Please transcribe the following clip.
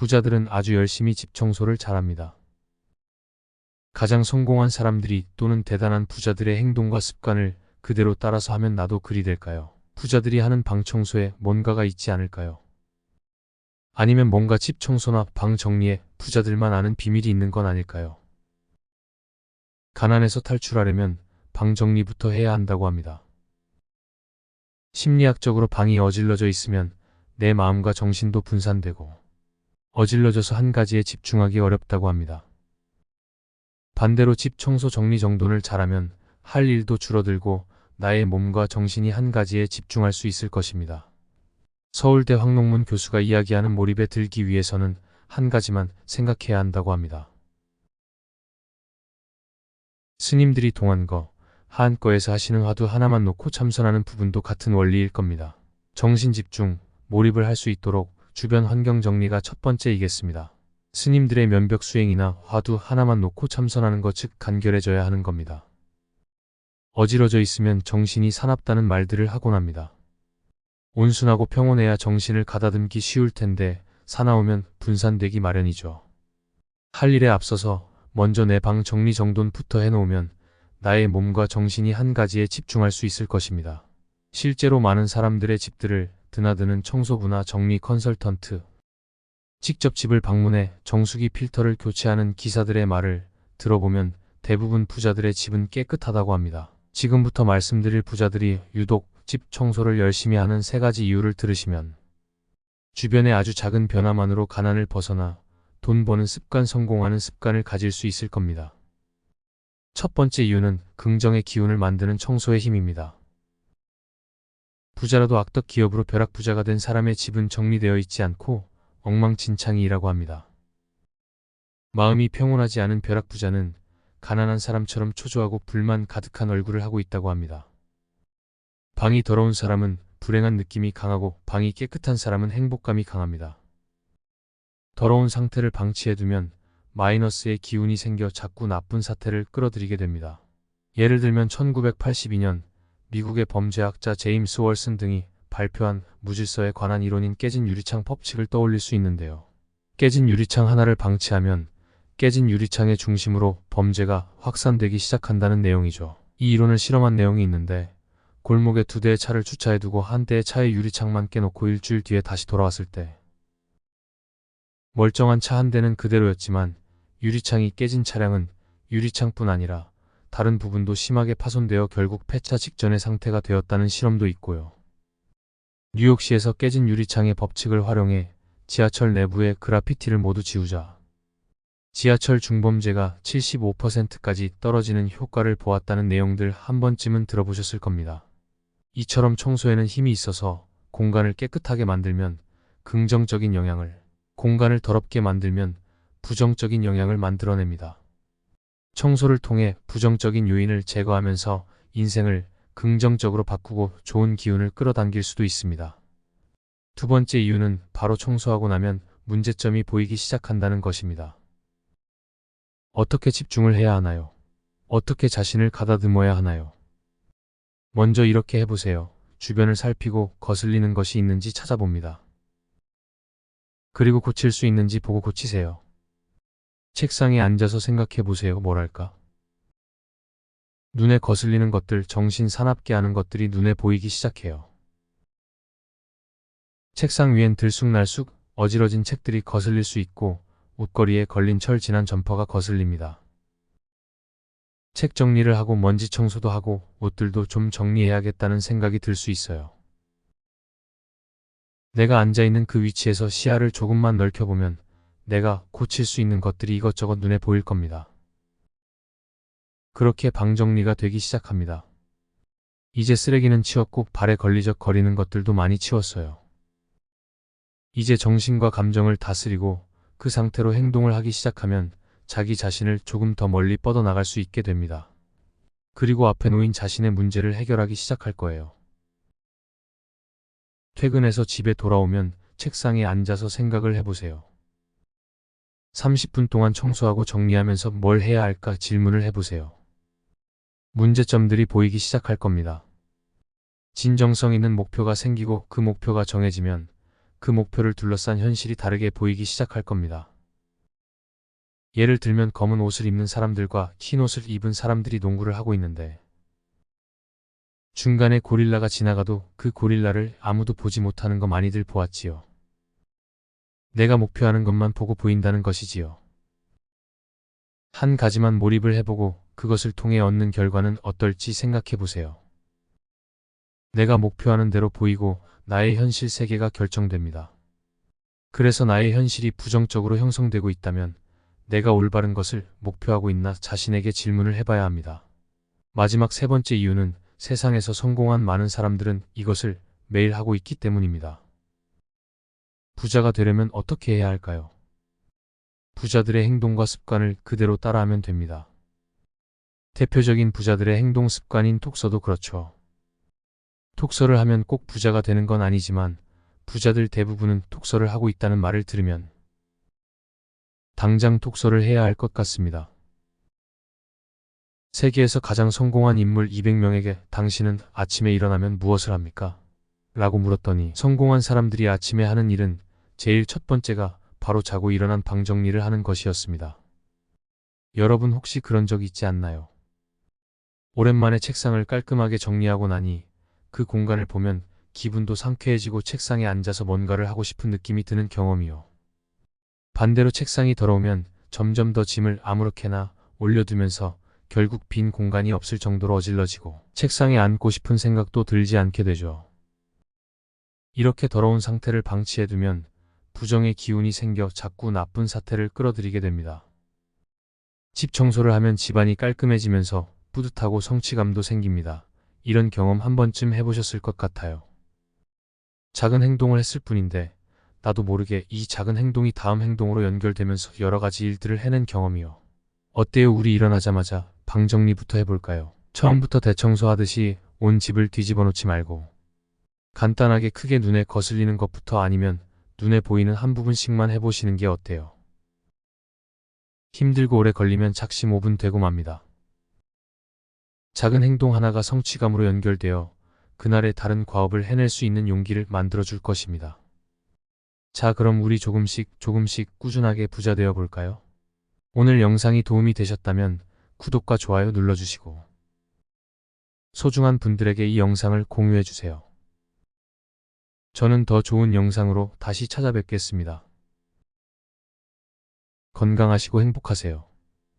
부자들은 아주 열심히 집 청소를 잘합니다. 가장 성공한 사람들이 또는 대단한 부자들의 행동과 습관을 그대로 따라서 하면 나도 그리 될까요? 부자들이 하는 방 청소에 뭔가가 있지 않을까요? 아니면 뭔가 집 청소나 방 정리에 부자들만 아는 비밀이 있는 건 아닐까요? 가난에서 탈출하려면 방 정리부터 해야 한다고 합니다. 심리학적으로 방이 어질러져 있으면 내 마음과 정신도 분산되고 어질러져서 한 가지에 집중하기 어렵다고 합니다. 반대로 집 청소 정리 정돈을 잘하면 할 일도 줄어들고 나의 몸과 정신이 한 가지에 집중할 수 있을 것입니다. 서울대 황농문 교수가 이야기하는 몰입에 들기 위해서는 한 가지만 생각해야 한다고 합니다. 스님들이 동안거, 하한거에서 하시는 화두 하나만 놓고 참선하는 부분도 같은 원리일 겁니다. 정신 집중, 몰입을 할 수 있도록 주변 환경 정리가 첫 번째이겠습니다. 스님들의 면벽 수행이나 화두 하나만 놓고 참선하는 것 즉 간결해져야 하는 겁니다. 어지러져 있으면 정신이 사납다는 말들을 하곤 합니다. 온순하고 평온해야 정신을 가다듬기 쉬울 텐데 사나우면 분산되기 마련이죠. 할 일에 앞서서 먼저 내 방 정리 정돈부터 해놓으면 나의 몸과 정신이 한 가지에 집중할 수 있을 것입니다. 실제로 많은 사람들의 집들을 드나드는 청소부나 정리 컨설턴트, 직접 집을 방문해 정수기 필터를 교체하는 기사들의 말을 들어보면 대부분 부자들의 집은 깨끗하다고 합니다. 지금부터 말씀드릴 부자들이 유독 집 청소를 열심히 하는 세 가지 이유를 들으시면 주변의 아주 작은 변화만으로 가난을 벗어나 돈 버는 습관 성공하는 습관을 가질 수 있을 겁니다. 첫 번째 이유는 긍정의 기운을 만드는 청소의 힘입니다. 부자라도 악덕 기업으로 벼락 부자가 된 사람의 집은 정리되어 있지 않고 엉망진창이라고 합니다. 마음이 평온하지 않은 벼락 부자는 가난한 사람처럼 초조하고 불만 가득한 얼굴을 하고 있다고 합니다. 방이 더러운 사람은 불행한 느낌이 강하고 방이 깨끗한 사람은 행복감이 강합니다. 더러운 상태를 방치해두면 마이너스의 기운이 생겨 자꾸 나쁜 사태를 끌어들이게 됩니다. 예를 들면 1982년 미국의 범죄학자 제임스 월슨 등이 발표한 무질서에 관한 이론인 깨진 유리창 법칙을 떠올릴 수 있는데요. 깨진 유리창 하나를 방치하면 깨진 유리창의 중심으로 범죄가 확산되기 시작한다는 내용이죠. 이 이론을 실험한 내용이 있는데 골목에 두 대의 차를 주차해두고 한 대의 차의 유리창만 깨놓고 일주일 뒤에 다시 돌아왔을 때 멀쩡한 차 한 대는 그대로였지만 유리창이 깨진 차량은 유리창뿐 아니라 다른 부분도 심하게 파손되어 결국 폐차 직전의 상태가 되었다는 실험도 있고요. 뉴욕시에서 깨진 유리창의 법칙을 활용해 지하철 내부의 그라피티를 모두 지우자. 지하철 중범죄가 75%까지 떨어지는 효과를 보았다는 내용들 한 번쯤은 들어보셨을 겁니다. 이처럼 청소에는 힘이 있어서 공간을 깨끗하게 만들면 긍정적인 영향을, 공간을 더럽게 만들면 부정적인 영향을 만들어냅니다. 청소를 통해 부정적인 요인을 제거하면서 인생을 긍정적으로 바꾸고 좋은 기운을 끌어당길 수도 있습니다. 두 번째 이유는 바로 청소하고 나면 문제점이 보이기 시작한다는 것입니다. 어떻게 집중을 해야 하나요? 어떻게 자신을 가다듬어야 하나요? 먼저 이렇게 해보세요. 주변을 살피고 거슬리는 것이 있는지 찾아봅니다. 그리고 고칠 수 있는지 보고 고치세요. 책상에 앉아서 생각해 보세요. 뭐랄까? 눈에 거슬리는 것들, 정신 사납게 하는 것들이 눈에 보이기 시작해요. 책상 위엔 들쑥날쑥 어지러진 책들이 거슬릴 수 있고 옷걸이에 걸린 철 지난 점퍼가 거슬립니다. 책 정리를 하고 먼지 청소도 하고 옷들도 좀 정리해야겠다는 생각이 들 수 있어요. 내가 앉아있는 그 위치에서 시야를 조금만 넓혀보면 내가 고칠 수 있는 것들이 이것저것 눈에 보일 겁니다. 그렇게 방 정리가 되기 시작합니다. 이제 쓰레기는 치웠고 발에 걸리적 거리는 것들도 많이 치웠어요. 이제 정신과 감정을 다스리고 그 상태로 행동을 하기 시작하면 자기 자신을 조금 더 멀리 뻗어나갈 수 있게 됩니다. 그리고 앞에 놓인 자신의 문제를 해결하기 시작할 거예요. 퇴근해서 집에 돌아오면 책상에 앉아서 생각을 해보세요. 30분 동안 청소하고 정리하면서 뭘 해야 할까 질문을 해보세요. 문제점들이 보이기 시작할 겁니다. 진정성 있는 목표가 생기고 그 목표가 정해지면 그 목표를 둘러싼 현실이 다르게 보이기 시작할 겁니다. 예를 들면 검은 옷을 입는 사람들과 흰 옷을 입은 사람들이 농구를 하고 있는데 중간에 고릴라가 지나가도 그 고릴라를 아무도 보지 못하는 거 많이들 보았지요. 내가 목표하는 것만 보고 보인다는 것이지요. 한 가지만 몰입을 해보고 그것을 통해 얻는 결과는 어떨지 생각해 보세요. 내가 목표하는 대로 보이고 나의 현실 세계가 결정됩니다. 그래서 나의 현실이 부정적으로 형성되고 있다면 내가 올바른 것을 목표하고 있나 자신에게 질문을 해봐야 합니다. 마지막 세 번째 이유는 세상에서 성공한 많은 사람들은 이것을 매일 하고 있기 때문입니다. 부자가 되려면 어떻게 해야 할까요? 부자들의 행동과 습관을 그대로 따라하면 됩니다. 대표적인 부자들의 행동 습관인 톡서도 그렇죠. 톡서를 하면 꼭 부자가 되는 건 아니지만 부자들 대부분은 톡서를 하고 있다는 말을 들으면 당장 톡서를 해야 할 것 같습니다. 세계에서 가장 성공한 인물 200명에게 당신은 아침에 일어나면 무엇을 합니까? 라고 물었더니 성공한 사람들이 아침에 하는 일은 제일 첫 번째가 바로 자고 일어난 방 정리를 하는 것이었습니다. 여러분 혹시 그런 적 있지 않나요? 오랜만에 책상을 깔끔하게 정리하고 나니 그 공간을 보면 기분도 상쾌해지고 책상에 앉아서 뭔가를 하고 싶은 느낌이 드는 경험이요. 반대로 책상이 더러우면 점점 더 짐을 아무렇게나 올려두면서 결국 빈 공간이 없을 정도로 어질러지고 책상에 앉고 싶은 생각도 들지 않게 되죠. 이렇게 더러운 상태를 방치해두면 부정의 기운이 생겨 자꾸 나쁜 사태를 끌어들이게 됩니다. 집 청소를 하면 집안이 깔끔해지면서 뿌듯하고 성취감도 생깁니다. 이런 경험 한 번쯤 해보셨을 것 같아요. 작은 행동을 했을 뿐인데 나도 모르게 이 작은 행동이 다음 행동으로 연결되면서 여러 가지 일들을 해낸 경험이요. 어때요? 우리 일어나자마자 방 정리부터 해볼까요? 처음부터 대청소하듯이 온 집을 뒤집어 놓지 말고 간단하게 크게 눈에 거슬리는 것부터 아니면 눈에 보이는 한 부분씩만 해보시는 게 어때요? 힘들고 오래 걸리면 작심 5분 되고 맙니다. 작은 행동 하나가 성취감으로 연결되어 그날의 다른 과업을 해낼 수 있는 용기를 만들어줄 것입니다. 자, 그럼 우리 조금씩 조금씩 꾸준하게 부자 되어 볼까요? 오늘 영상이 도움이 되셨다면 구독과 좋아요 눌러주시고 소중한 분들에게 이 영상을 공유해주세요. 저는 더 좋은 영상으로 다시 찾아뵙겠습니다. 건강하시고 행복하세요.